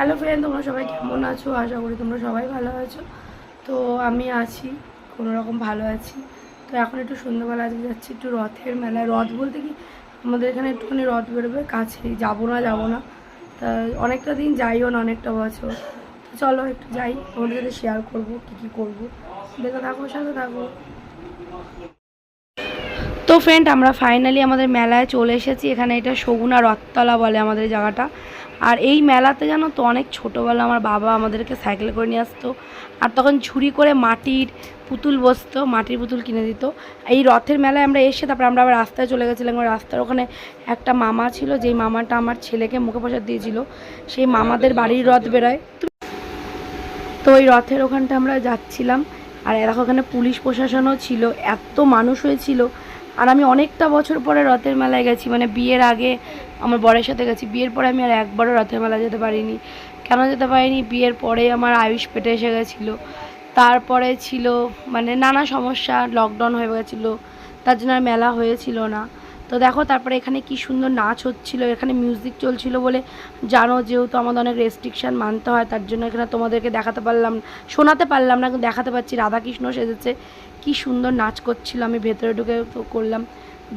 Hello friend তোমরা সবাই কেমন আছো? আশা করি তোমরা সবাই ভালো আছো। তো আমি আছি, কোনো রকম ভালো আছি। তো এখন একটু সন্ধ্যাবেলা, আজকে যাচ্ছি একটু রথের মেলায়। রথ বলতে কি, আমাদের এখানে একটুখানি রথ বেরোবে কাছেই যাব না যাব না। তা অনেকটা দিন যাইও না, অনেকটা বছর। তো চলো একটু যাই, তোমাদের সাথে শেয়ার করব, কী কী করব। দেখে থাকো, সাথে থাকো। তো ফ্রেন্ড আমরা ফাইনালি আমাদের মেলায় চলে এসেছি। এখানে এটা সগুনা রথতলা বলে আমাদের জায়গাটা। আর এই মেলাতে জানো তো, অনেক ছোটোবেলা আমার বাবা আমাদেরকে সাইকেল করে নিয়ে আসতো। আর তখন ঝুড়ি করে মাটির পুতুল বসতো, মাটির পুতুল কিনে দিত। এই রথের মেলায় আমরা এসে তারপরে আমরা আবার রাস্তায় চলে গেছিলাম। রাস্তার ওখানে একটা মামা ছিল, যেই মামাটা আমার ছেলেকে মুখে প্রসাদ দিয়েছিল। সেই মামাদের বাড়ির রথ বেরোয়। তো ওই রথের ওখানটা আমরা যাচ্ছিলাম। আর দেখো, ওখানে পুলিশ প্রশাসনও ছিল। এত মানুষ হয়েছিল। আর আমি অনেকটা বছর পরে রথের মেলায় গেছি মানে বিয়ের আগে আমার বরের সাথে গেছি। বিয়ের পরে আমি আর একবারও রথের মেলা যেতে পারিনি। কেন যেতে পারিনি? বিয়ের পরে আমার আয়ুষ পেটে এসে গেছিল। তারপরে ছিল মানে নানা সমস্যা লকডাউন হয়ে গেছিল। তার জন্য আর মেলা হয়েছিল না। তো দেখো তারপরে এখানে কি সুন্দর নাচ হচ্ছিল, এখানে মিউজিক চলছিল বলে জানো যেহেতু আমাদের অনেক রেস্ট্রিকশান মানতে হয়, তার জন্য এখানে তোমাদেরকে দেখাতে পারলাম, শোনাতে পারলাম না দেখাতে পাচ্ছি। রাধাকৃষ্ণ সেজেছে, কি সুন্দর নাচ করছিল, আমি ভেতরে ঢুকে তো করলাম।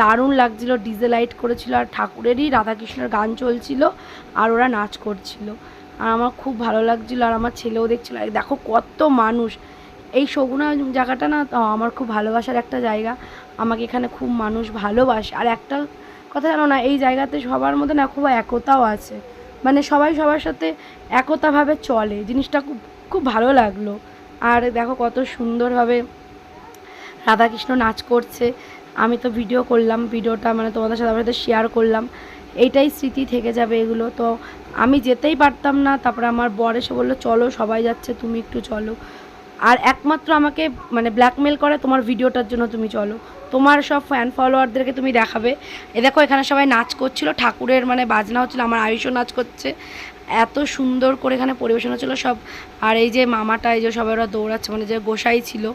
দারুণ লাগছিল ডিজে লাইট করেছিল, আর ঠাকুরেরই রাধাকৃষ্ণের গান চলছিল, আর ওরা নাচ করছিল। আর আমার খুব ভালো লাগছিল, আর আমার ছেলেও দেখছিল। দেখো কত মানুষ, এই সগুনা জায়গাটা না আমার খুব ভালোবাসার একটা জায়গা। আমাকে এখানে খুব মানুষ ভালোবাসে। আর একটা কথা জানো না, এই জায়গাতে সবার মধ্যে না খুব একতাও আছে। মানে সবাই সবার সাথে একতাভাবে চলে। জিনিসটা খুব খুব ভালো লাগল। আর দেখো কত সুন্দরভাবে রাধাকৃষ্ণ নাচ করছে। আমি তো ভিডিও করলাম ভিডিওটা মানে তোমাদের সাথে সাথে শেয়ার করলাম। এইটাই স্মৃতি থেকে যাবে এগুলো। তো আমি যেতেই পারতাম না, তারপরে আমার বর এসে বলল, চলো সবাই যাচ্ছে, তুমি একটু চলো। আর একমাত্র আমাকে মানে ব্ল্যাকমেল করে তোমার ভিডিওটার জন্য তুমি চলো। তোমার সব ফ্যান ফলোয়ারদেরকে তুমি দেখাবে। এ দেখো, এখানে সবাই নাচ করছিল, ঠাকুরের মানে বাজনা হচ্ছিল, আমার আয়ুষও নাচ করছে। এত সুন্দর করে এখানে পরিবেশন হচ্ছিল সব। আর এই যে মামাটা, এই যে সবাই ওরা দৌড়াচ্ছে মানে যে গোসাই ছিল,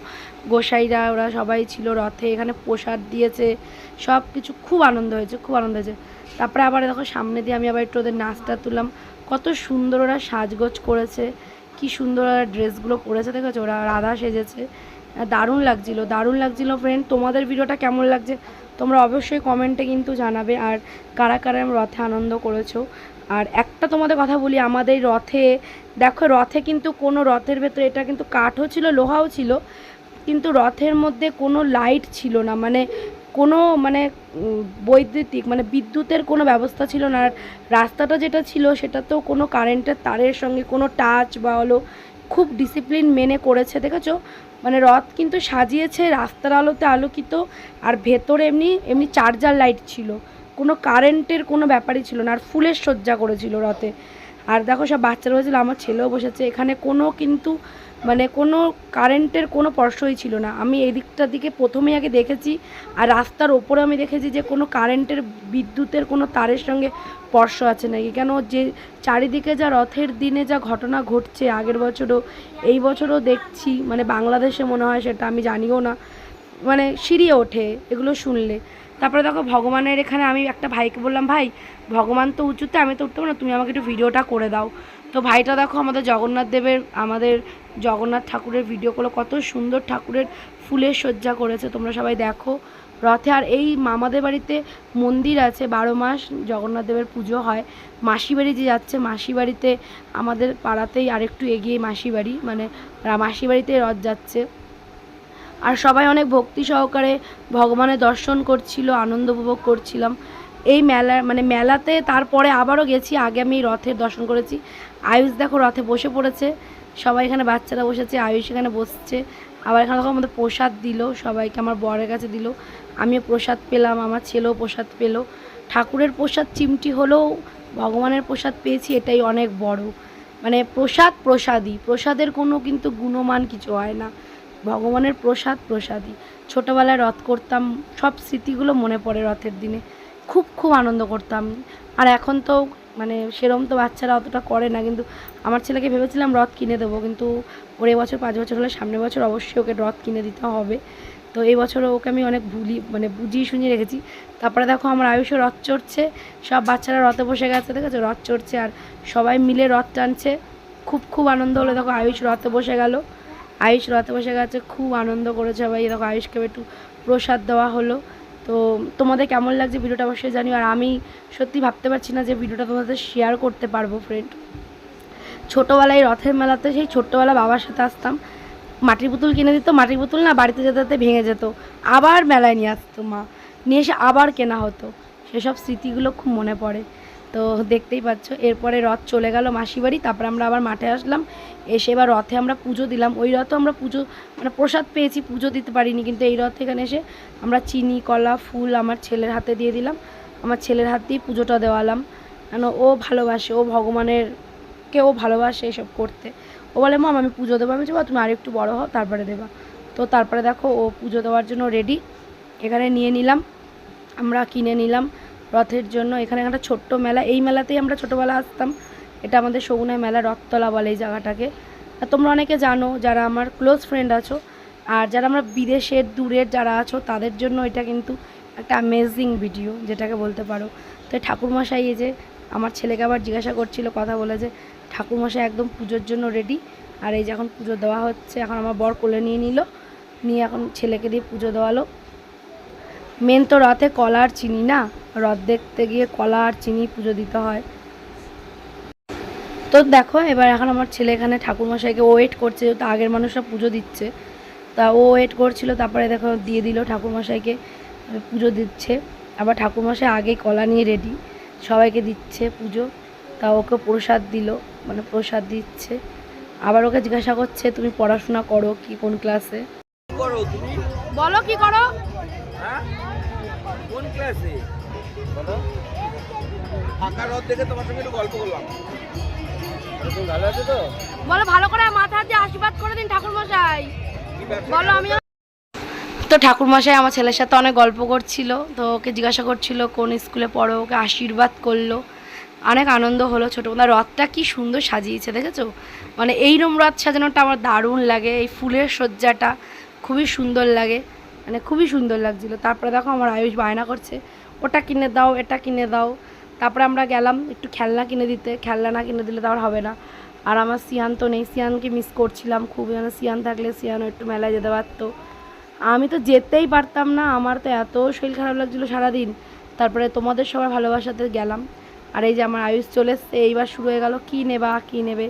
গোসাইরা ওরা সবাই ছিল রথে, এখানে প্রসাদ দিয়েছে সব কিছু খুব আনন্দ হয়েছে, খুব আনন্দ হয়েছে। তারপরে আবার দেখো, সামনে দিয়ে আমি আবার একটু ওদের নাচটা তুললাম। কত সুন্দর ওরা সাজগোজ করেছে। কি সুন্দর ড্রেসগুলো পরেছে, দেখেছ? ওরা রাধা সেজেছে। দারুণ লাগছিল দারুণ লাগছিল ফ্রেন্ড তোমাদের ভিডিওটা কেমন লাগছে? তোমরা অবশ্যই কমেন্টে কিন্তু জানাবে, আর কারা কারা রথে আনন্দ করেছ? আর একটা তোমাদের কথা বলি, আমাদের রথে, দেখো রথে কিন্তু কোনো রথের ভেতরে, এটা কিন্তু কাঠও ছিল, লোহাও ছিল, কিন্তু রথের মধ্যে কোনো লাইট ছিল না। মানে কোনো মানে বৈদ্যুতিক মানে বিদ্যুতের কোনো ব্যবস্থা ছিল না। আর রাস্তাটা যেটা ছিল সেটা তো কোনো কারেন্টের তারের সঙ্গে কোনো টাচ বা হলো খুব ডিসিপ্লিন মেনে করেছে, দেখেছ? মানে রথ কিন্তু সাজিয়েছে, রাস্তার আলোতে আলোকিত, আর ভেতরে এমনি এমনি চার্জার লাইট ছিল। কোনো কারেন্টের কোনো ব্যাপারই ছিল না, আর ফুলের সজ্জা করেছিল রথে। আর দেখো সব বাচ্চারা বসেছিল আমার ছেলেও বসেছে। এখানে কোনো কিন্তু মানে কোনো কারেন্টের কোনো স্পর্শই ছিল না। আমি এই দিকটার দিকে প্রথমেই আগে দেখেছি আর রাস্তার ওপরে আমি দেখেছি যে কোনো কারেন্টের বিদ্যুতের কোনো তারের সঙ্গে স্পর্শ আছে নাকি। কেন যে চারিদিকে যা রথের দিনে যা ঘটনা ঘটছে, আগের বছরও, এই বছরও দেখছি মানে বাংলাদেশে মনে হয় সেটা আমি জানিও না। মানে সিঁড়িয়ে ওঠে এগুলো শুনলে। তারপরে দেখো ভগবানের এখানে আমি একটা ভাইকে বললাম, ভাই, ভগবান তো উঁচুতে, আমি তো উঠতে না, তুমি আমাকে একটু ভিডিওটা করে দাও। তো ভাইটা দেখো আমাদের জগন্নাথ দেবের, আমাদের জগন্নাথ ঠাকুরের ভিডিও করল কত সুন্দর ঠাকুরের ফুলের সজ্জা করেছে, তোমরা সবাই দেখো। রথে আর এই মামাদের বাড়িতে মন্দির আছে, বারো মাস জগন্নাথ দেবের পুজো হয়। মাসি বাড়ি যে যাচ্ছে, মাসি বাড়িতে আমাদের পাড়াতেই আরেকটু এগিয়ে মাসি বাড়ি মানে মাসি বাড়িতে রথ যাচ্ছে। আর সবাই অনেক ভক্তি সহকারে ভগবানের দর্শন করছিল, আনন্দ উপভোগ করছিলাম। এই মেলা মানে মেলাতে তারপরে আবারও গেছি, আগে আমি রথের দর্শন করেছি। আয়ুষ দেখো রথে বসে পড়েছে, সবাই এখানে বাচ্চারা বসেছে, আয়ুষ এখানে বসছে। আবার এখানে দেখো আমাদের প্রসাদ দিল, সবাইকে আমার বরের কাছে দিল। আমিও প্রসাদ পেলাম, আমার ছেলেও প্রসাদ পেল। ঠাকুরের প্রসাদ চিমটি হলেও ভগবানের প্রসাদ পেয়েছি, এটাই অনেক বড়। মানে প্রসাদ প্রসাদই, প্রসাদের কোনো কিন্তু গুণমান কিছু হয় না। ভগবানের প্রসাদ প্রসাদই। ছোটোবেলায় রথ করতাম, সব স্মৃতিগুলো মনে পড়ে রথের দিনে। খুব খুব আনন্দ করতাম। আর এখন তো মানে সেরম তো বাচ্চারা অতটা করে না, কিন্তু আমার ছেলেকে ভেবেছিলাম রথ কিনে দেবো, কিন্তু ওর এবছর পাঁচ বছর হলে সামনের বছর অবশ্যই ওকে রথ কিনে দিতে হবে। তো এই বছরও ওকে আমি অনেক ভুলি মানে বুঝিয়ে শুনিয়ে রেখেছি। তারপরে দেখো আমার আয়ুষও রথ চড়ছে, সব বাচ্চারা রথে বসে গেছে দেখেছ রথ চড়ছে আর সবাই মিলে রথ টানছে। খুব খুব আনন্দ হলো। দেখো আয়ুষ রথে বসে গেল। আয়ুষ রথে বসে গেছে, খুব আনন্দ করেছে সবাই। দেখো আয়ুষকে একটু প্রসাদ দেওয়া হলো। তো তোমাদের কেমন লাগছে ভিডিওটা অবশ্যই জানিও। আর আমি সত্যি ভাবতে পারছি না যে ভিডিওটা তোমাদের শেয়ার করতে পারব ফ্রেন্ড ছোটোবেলায় রথের মেলাতে সেই ছোট্টবেলা বাবার সাথে আসতাম। মাটির পুতুল কিনে দিত, মাটির পুতুল না বাড়িতে যেতে যেতে ভেঙে যেত। আবার মেলায় নিয়ে আসতো মা। নিয়ে এসে আবার কেনা হতো। সেসব স্মৃতিগুলো খুব মনে পড়ে। তো দেখতেই পাচ্ছ এরপরে রথ চলে গেল মাসি বাড়ি তারপরে আমরা আবার মাঠে আসলাম। এসে এবার রথে আমরা পুজো দিলাম। ওই রথে আমরা পুজো মানে প্রসাদ পেয়েছি পুজো দিতে পারিনি কিন্তু এই রথ এখানে এসে আমরা চিনি কলা ফুল আমার ছেলের হাতে দিয়ে দিলাম। আমার ছেলের হাত দিয়ে পুজোটা দেওয়ালাম। কেন ও ভালোবাসে ও ভগবানের কে ভালোবাসে এসব করতে। ও বলে মাম আমি পুজো দেবো। আমি "বাবা, তুমি আর একটু বড়ো হও তারপরে দেবা। তো তারপরে দেখো ও পুজো দেওয়ার জন্য রেডি এখানে নিয়ে নিলাম আমরা কিনে নিলাম। রথের জন্য। এখানে একটা ছোট্ট মেলা। এই মেলাতেই আমরা ছোটোবেলা আসতাম। এটা আমাদের সগুনায় মেলা, রথতলা বলে এই জায়গাটাকে। আর তোমরা অনেকে জানো, যারা আমার ক্লোজ ফ্রেন্ড আছো, আর যারা আমরা বিদেশের, দূরের যারা আছো, তাদের জন্য এটা কিন্তু একটা অ্যামেজিং ভিডিও যেটাকে বলতে পারো। তো ঠাকুরমশাই এই যে আমার ছেলেকে আবার জিজ্ঞাসা করছিল, কথা বলে যে, ঠাকুরমশাই, একদম পুজোর জন্য রেডি আর এই যখন পুজো দেওয়া হচ্ছে, এখন আমার বর কোলে নিয়ে নিল, নিয়ে এখন ছেলেকে দিয়ে পুজো দেওয়ালো। মেন তো রথে কলার চিনি না? রথ দেখতে গিয়ে কলা আর চিনি পুজো দিতে হয়। তো দেখো এবার এখন আমার ছেলে এখানে ঠাকুরমশাইকে ওয়েট করছে যেহেতু আগের মানুষরা পুজো দিচ্ছে। তা ও ওয়েট করছিল তারপরে দেখো দিয়ে দিল ঠাকুরমশাইকে পুজো দিচ্ছে। আবার ঠাকুরমশাই আগেই কলা নিয়ে রেডি সবাইকে দিচ্ছে পুজো। তা ওকে প্রসাদ দিল মানে প্রসাদ দিচ্ছে। আবার ওকে জিজ্ঞাসা করছে তুমি পড়াশোনা করো কি কোন ক্লাসে বলো কি করো? হ্যাঁ? কোন ক্লাসে বলো। ফাঁকা রথ দেখে তোমার সঙ্গে একটু গল্প করলাম। তুমি ভালো আছো তো? বলো ভালো করে মাথা দিয়ে আশীর্বাদ করে দিন ঠাকুরমশাই। কি বলো আমি তো ঠাকুরমশাই আমার ছেলের সাথে অনেক গল্প করছিল তো ওকে জিজ্ঞাসা করছিল কোন স্কুলে পড়ো ওকে আশীর্বাদ করল। অনেক আনন্দ হলো ছোটোবেলা রথটা কি সুন্দর সাজিয়েছে দেখেছ? মানে এইরম রথ সাজানোটা আমার দারুণ লাগে এই ফুলের সজ্জাটা খুবই সুন্দর লাগে মানে খুবই সুন্দর লাগছিল। তারপরে দেখো আমার আয়ুষ বায়না করছে ওটা কিনে দাও, এটা কিনে দাও। তারপরে আমরা গেলাম একটু খেলনা কিনে দিতে। খেলনা না কিনে দিলে তো আর হবে না। আর আমার সিয়ান তো নেই। সিয়ানকে মিস করছিলাম খুব। যেন সিয়ান থাকলে সিয়ানও একটু মেলায় যেতে পারতো। আমি তো যেতেই পারতাম না। আমার তো এত শরীর খারাপ লাগছিল সারাদিন। তারপরে তোমাদের সবার ভালোবাসাতে গেলাম। আর এই যে আমার আয়ুষ চলে এসছে। এইবার শুরু হয়ে গেল, কী নেবা, কী নেবে?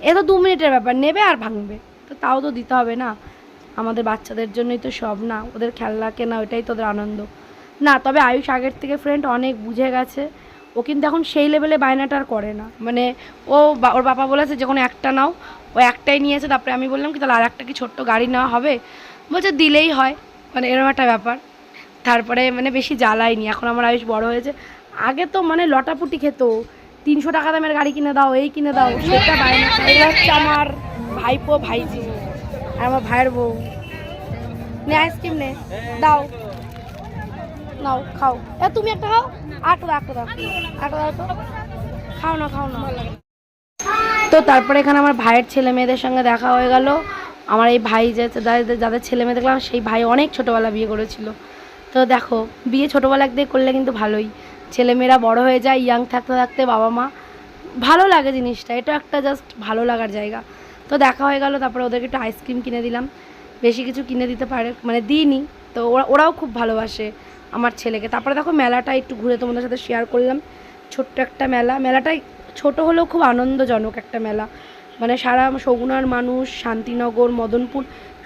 এ তো দু মিনিটের ব্যাপার। নেবে আর ভাঙবে। তো তাও তো দিতে হবে না। আমাদের বাচ্চাদের জন্যই তো সব না। ওদের খেলনা কেনা, ওইটাই তোদের আনন্দ। না, তবে আয়ুষ আগের থেকে ফ্রেন্ড অনেক বুঝে গেছে। ও কিন্তু এখন সেই লেভেলে বায়নাটা আর করে না। মানে ও ওর বাবা বলেছে যে, কোনো একটা নাও। ও একটাই নিয়েছে, তারপরে আমি বললাম কি, তাহলে আর একটা কি ছোট্ট গাড়ি নেওয়া হবে? বলছে, দিলেই হয়। মানে এরকম একটা ব্যাপার। তারপরে মানে বেশি জ্বালায়নি। এখন আমার আয়ুষ বড় হয়েছে। আগে তো মানে লটাপুটি খেত তিনশো টাকা দামের গাড়ি কিনে দাও, এই কিনে দাও, সেটা বায়না। হচ্ছে আমার ভাইপো ভাইজি। আর আমার ভাইয়ের বউ। নে আইসক্রিম নে। দাও। নাও, খাও। এ, তুমি একটা খাও? আটটা একটা দাও দাও তো। খাও না খাও না। তো তারপরে এখানে আমার ভাইয়ের ছেলে মেয়েদের সঙ্গে দেখা হয়ে গেল। আমার এই ভাই যে, যাদের যাদের ছেলে মেয়ে দেখলাম, সেই ভাই অনেক ছোটোবেলা বিয়ে করেছিল। তো দেখো, বিয়ে ছোটোবেলা দিয়ে করলে কিন্তু ভালোই। ছেলেমেয়েরা বড় হয়ে যায় ইয়াং থাকতে থাকতে বাবা মা, ভালো লাগে জিনিসটা। এটা একটা জাস্ট ভালো লাগার জায়গা। তো দেখা হয়ে গেল, তারপরে ওদেরকে একটু আইসক্রিম কিনে দিলাম। বেশি কিছু কিনে দিতে পারে মানে দিইনি। তো ওরা, ওরাও খুব ভালোবাসে আমার ছেলেকে। তারপরে দেখো মেলাটা একটু ঘুরে তোমাদের সাথে শেয়ার করলাম। ছোট্ট একটা মেলা। মেলাটাই ছোট হলেও খুব আনন্দজনক একটা মেলা। মানে সারা সগুনার মানুষ, শান্তিনগর, মদনপুর,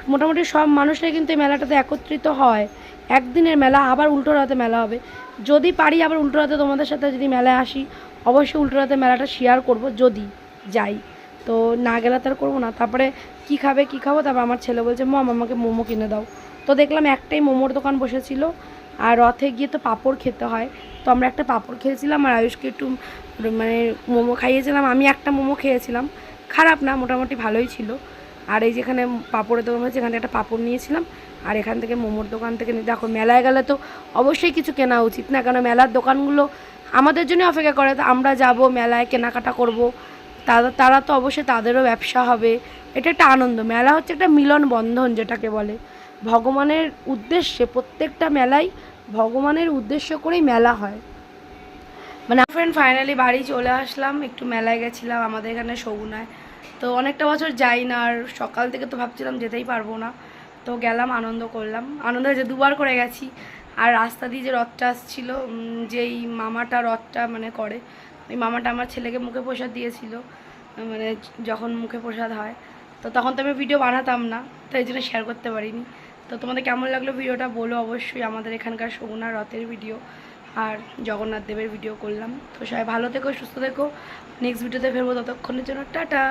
মোটামুটি সব মানুষরাই কিন্তু এই মেলাটাতে একত্রিত হয়। একদিনের মেলা, আবার উল্টো রাতে মেলা হবে। যদি পারি আবার উল্টো রাতে তোমাদের সাথে যদি মেলায় আসি, অবশ্যই উল্টো রাতে মেলাটা শেয়ার করব যদি যাই। তো না গেলে তো আর করব না। তারপরে কি খাবে, কি খাব? তারপর আমার ছেলে বলছে, মম, আমাকে মোমো কিনে দাও। তো দেখলাম একটাই মোমোর দোকান বসেছিল, আর রথে গিয়ে তো পাঁপড় খেতে হয়। তো আমরা একটা পাঁপড় খেয়েছিলাম আর আয়ুষকে একটু মানে মোমো খাইয়েছিলাম। আমি একটা মোমো খেয়েছিলাম। খারাপ না, মোটামুটি ভালোই ছিল। আর এই যেখানে পাঁপড়ের দোকান হয়েছে, এখান একটা পাঁপড় নিয়েছিলাম। আর এখান থেকে মোমোর দোকান থেকে দেখো, মেলায় গেলে তো অবশ্যই কিছু কেনা উচিত না। কেন মেলার দোকানগুলো আমাদের জন্য অপেক্ষা করে। তো আমরা যাব, মেলায় কেনাকাটা করব। তারা তারা তো অবশ্যই তাদেরও ব্যবসা হবে। এটা একটা আনন্দ। মেলা হচ্ছে একটা মিলন বন্ধন যেটাকে বলে। ভগবানের উদ্দেশ্যে প্রত্যেকটা মেলাই ভগবানের উদ্দেশ্য করেই মেলা হয়। মানে ফ্রেন্ড ফাইনালি বাড়ি চলে আসলাম, একটু মেলায় গেছিলাম, আমাদের এখানে সগুনায় তো অনেকটা বছর যাই না, আর সকাল থেকে তো ভাবছিলাম যেতেই পারব না। তো গেলাম, আনন্দ করলাম। আনন্দ হয়েছে, দুবার করে গেছি। আর রাস্তা দিয়ে যে রথটা আসছিল যেই মামাটা রথটা মানে করে, ওই মামাটা আমার ছেলেকে মুখে প্রসাদ দিয়েছিল মানে যখন মুখে প্রসাদ হয়। তো তখন তো আমি ভিডিও বানাতাম না তো এই জন্য শেয়ার করতে পারিনি। তো তোমাদের কেমন লাগল ভিডিওটা বলো অবশ্যই আমাদের এখানকার সগুনা রথের ভিডিও আর জগন্নাথ দেবের ভিডিও করলাম। তো সবাই ভালো থেকো, সুস্থ থেকো। নেক্সট ভিডিওতে ফেরবো ততক্ষণের জন্য, টাটা!